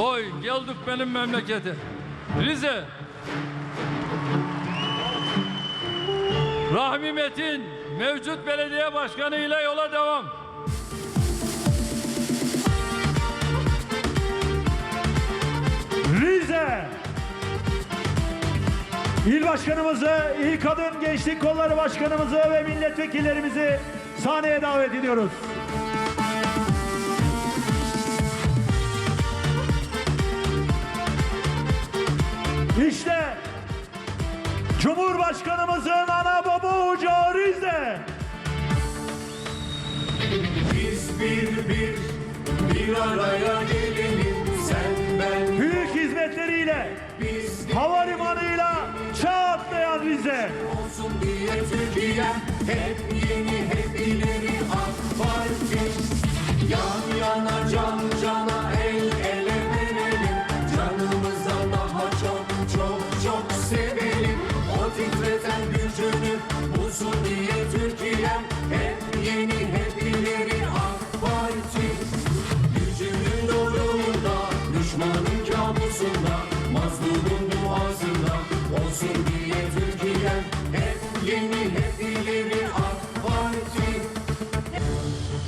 Oy geldik benim memlekete. Rize. Rahmi Metin mevcut belediye başkanı ile yola devam. Rize. İl başkanımızı, İl Kadın Gençlik Kolları Başkanımızı ve milletvekillerimizi sahneye davet ediyoruz. İşte Cumhurbaşkanımızın ana baba ocağı Rize. Biz bir bir bir araya gelelim sen ben Büyük hizmetleriyle, havalimanıyla çağ atlayan Rize. olsun diye Türkiye'm hep yeni hep ileri AK Parti yan yana can cana titreten gücünü bulsun diye Türkiye'm. Hep yeni hep ileri AK Parti. Gücünün doğruluğunda düşmanın kabusunda mazlumun duasında olsun diye Türkiye'm. Hep yeni hep